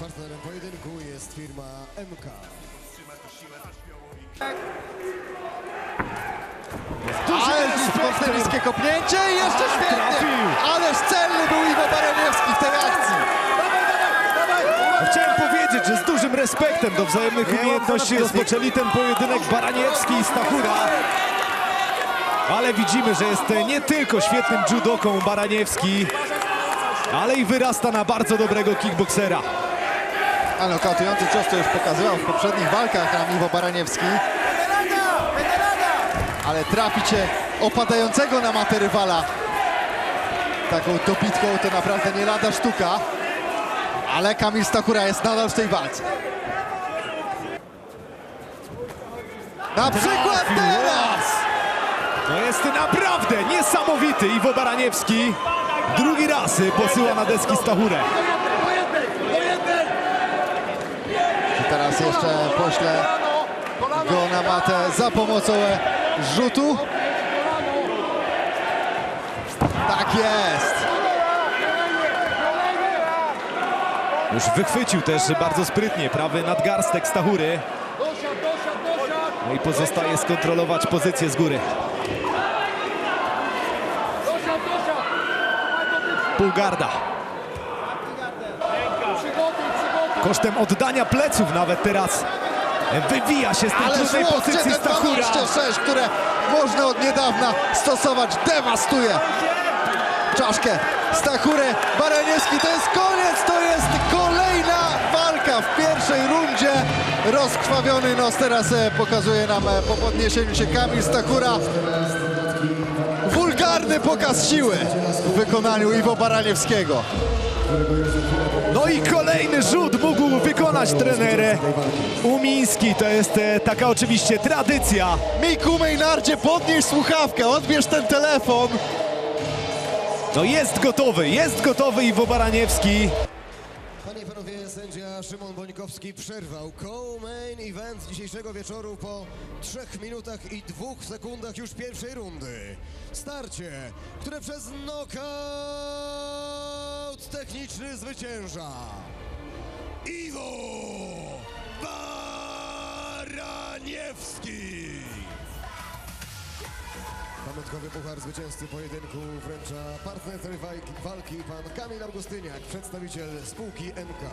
Partnerem pojedynku jest firma MK. Ale niskie kopnięcie i jeszcze świetnie! Ależ celny był Iwo Baraniewski w tej akcji! Chciałem powiedzieć, że z dużym respektem do wzajemnych umiejętności rozpoczęli ten pojedynek Baraniewski i Stachura. Ale widzimy, że jest nie tylko świetnym judoką Baraniewski, ale i wyrasta na bardzo dobrego kickboksera. Ale nokautujący cios to już pokazywał w poprzednich walkach nam Iwo Baraniewski. Ale traficie opadającego na matę rywala taką dobitką to naprawdę nie lada sztuka. Ale Kamil Stachura jest nadal w tej walce. Na przykład teraz! To jest naprawdę niesamowity Iwo Baraniewski. Drugi raz posyła na deski Stachurę. I teraz jeszcze pośle go na matę za pomocą rzutu. Tak jest. Już wychwycił też bardzo sprytnie prawy nadgarstek Stachury. No i pozostaje skontrolować pozycję z góry. Półgarda. Kosztem oddania pleców nawet teraz wywija się z tej Ale trudnej pozycji Stachura. 12-6, które można od niedawna stosować, dewastuje czaszkę Stachury. Baraniewski to jest koniec, to jest kolejna walka w pierwszej rundzie. Rozkrwawiony nos teraz e, pokazuje nam e, po podniesieniu się Kamil Stachura. Wulgarny pokaz siły w wykonaniu Iwo Baraniewskiego. No i kolejny rzut mógł wykonać trener Umiński. To jest e, taka oczywiście tradycja. Miku Mejnardzie, podnieś słuchawkę, odbierz ten telefon. No jest gotowy, jest gotowy Iwo Baraniewski. Panie i panowie, sędzia Szymon Bońkowski przerwał co-main event dzisiejszego wieczoru po 3 minutach i 2 sekundach już pierwszej rundy. Starcie, które przez knockout techniczny zwycięża Iwo Baraniewski. Pamiątkowy puchar zwycięzcy pojedynku wręcza partner tej walki pan Kamil Augustyniak, przedstawiciel spółki MK.